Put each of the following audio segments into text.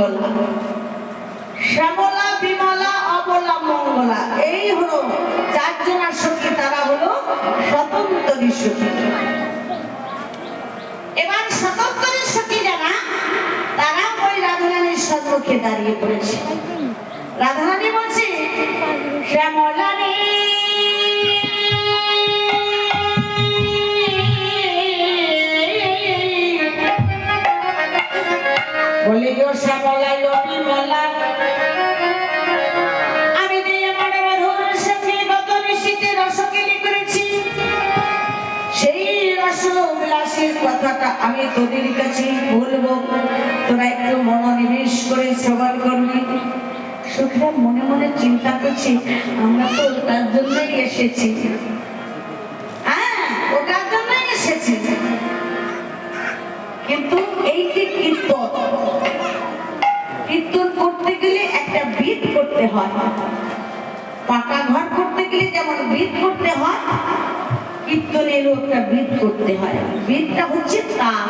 মঙ্গলা। শ্যামলা, বিমলা, অবলা, মঙ্গলা, এই হলো চারজনার সখী তারা হলো স্বতন্ত্রী সখী। এবার স্বতন্ত্রী সখী যারা, তারা ওই রাধারানীর সম্মুখে দাঁড়িয়ে পড়েছে। রাধারানী বলছে শ্যামলা রে আমি দিয়ে আমার মধুর সঙ্গে গত নিশীতে রসকেলি করেছি। সেই রসবিলাসের কথাটা আমি তোদের কাছে বলব। তোরা একটু মনোনিবেশ করে শ্রবণ করবি। সুখরা মনে মনে চিন্তা করছি, আমরা তো ওটার জন্যই এসেছি। হ্যাঁ ওটার জন্যই এসেছি। কিন্তু এই যে কীর্তন? কীর্তন করতে গেলে একটা বিধ করতে হয়। পাকা ঘর করতে গেলে যেমন বিধ করতে হয়, কীর্তনেরও একটা বিধ করতে হয়। বিধটা হচ্ছে তাল।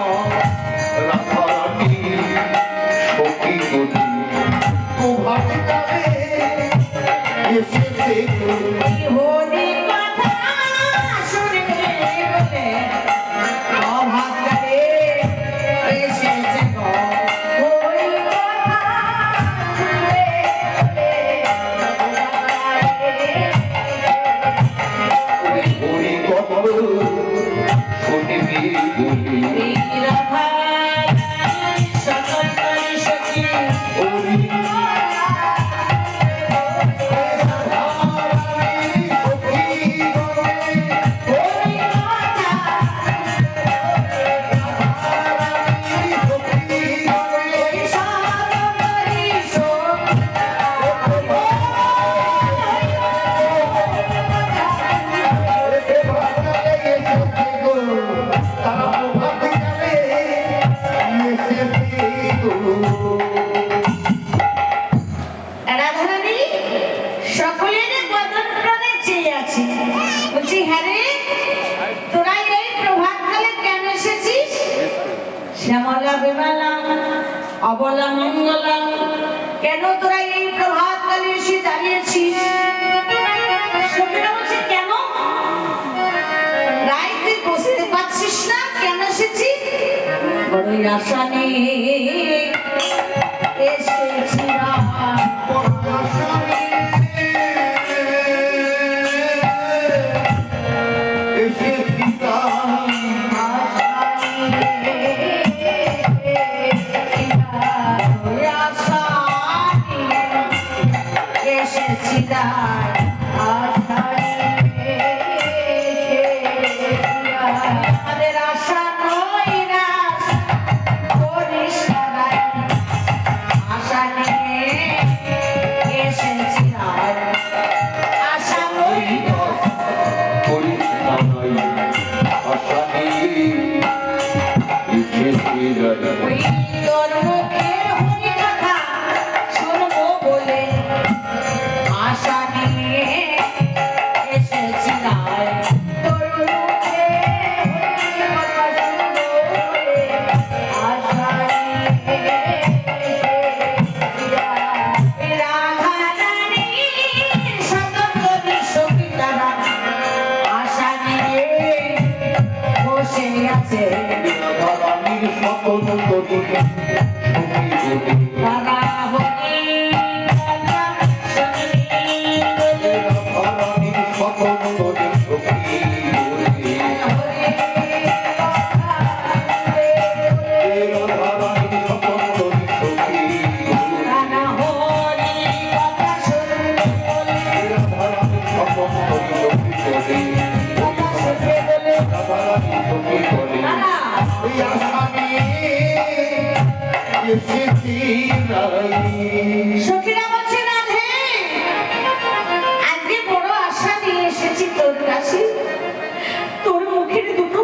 এসেছে আশা নিয়ে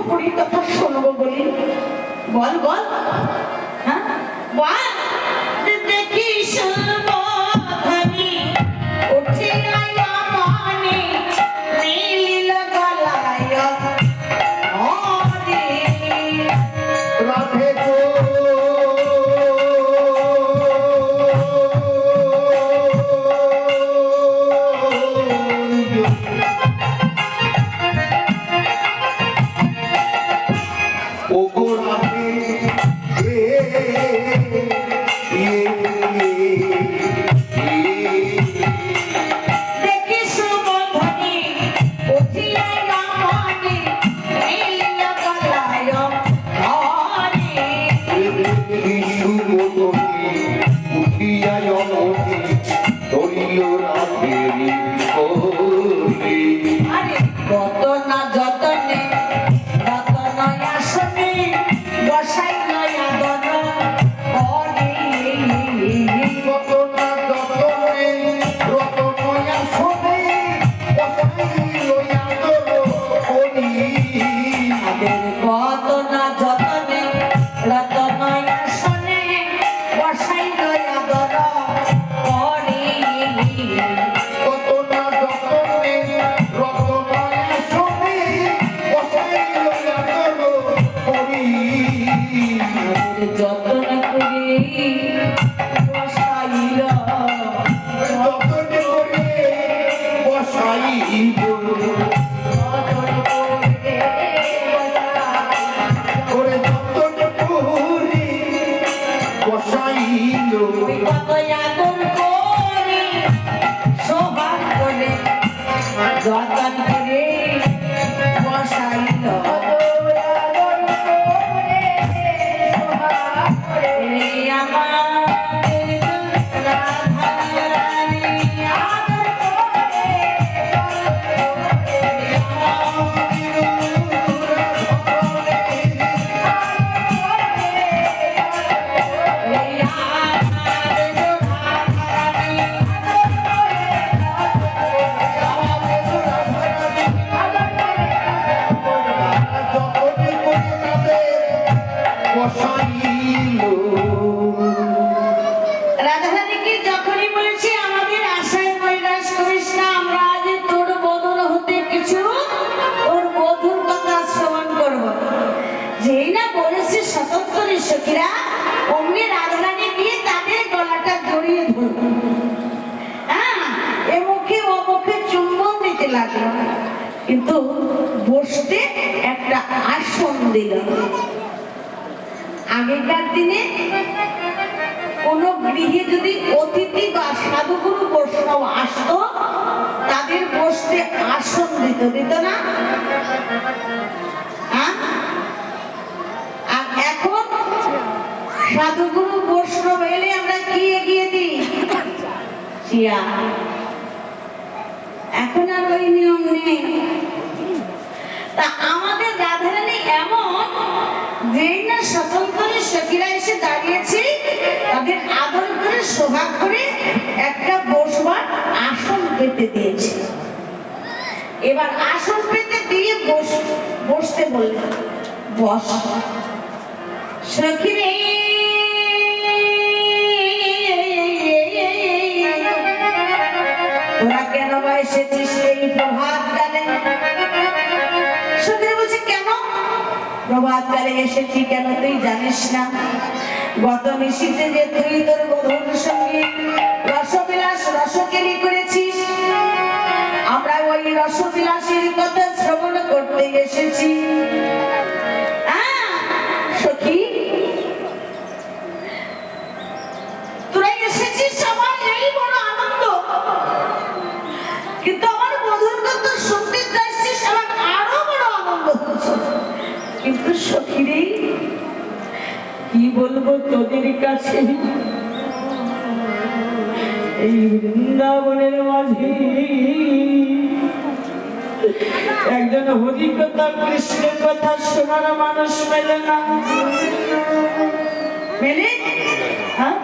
মুখের দুটো হরি কথা শোনবো বলি। বল বল হ্যাঁ বল। সত্তরের সখীরা অমনি রাধারানী নিয়ে তাদের গলাটা ধরিয়ে ধরল। হ্যাঁ এ মুখে ও মুখে চুম্বন দিতে লাগল। কিন্তু বসতে একটা আসন দিল। আগেকার দিনে কোন গৃহে যদি অতিথি বা সাধুগুরু বৈষ্ণব আসত, তাদের বসতে আসন দিত দিত না? সাধুগুরু বৈষ্ণব এলে আমরা কি এগিয়ে দিই? চেয়ার এখন আর ওই নিয়ম নেই। তা আমাদের রাধারানী এমন, যেই না স্বতন্ত্রের সখীরা এসে দাঁড়িয়েছে, তাদের আদর করে, সোহাগ করে একটা বসবার আসন পেতে দিয়েছে। এবার আসন পেতে দিয়ে বস, বসতে বললেন, বস। সখী রে প্রভাত কালে এসেছি কেন তুই জানিস না? গত নিশীতে যে তুই তোর বধুর সঙ্গে রসবিলাস রসকেলি করেছিস, আমরা ওই রসবিলাসের কথা শ্রবণ করতে এসেছি। বলব তোদের কাছে? এই বৃন্দাবনের মাঝে একজন হরি কথা কৃষ্ণের কথা শোনার মানুষ মেলে না। মেলে? হ্যাঁ?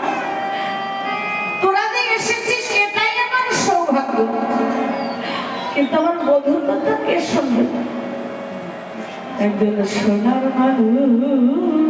তোরা যে এসেছিস এটাই আমার সৌভাগ্য। কিন্তু আমার বধুর কথা কে শুনবে? একজন সোনার মানুষ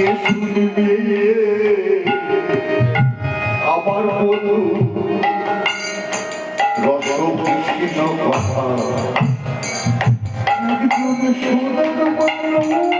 কে শুনবে আমার বন্ধু রসকৃষ্ণ কথা একজন সোনার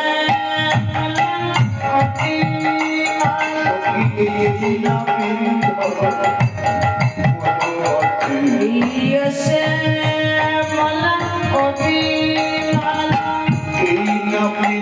মানো আমি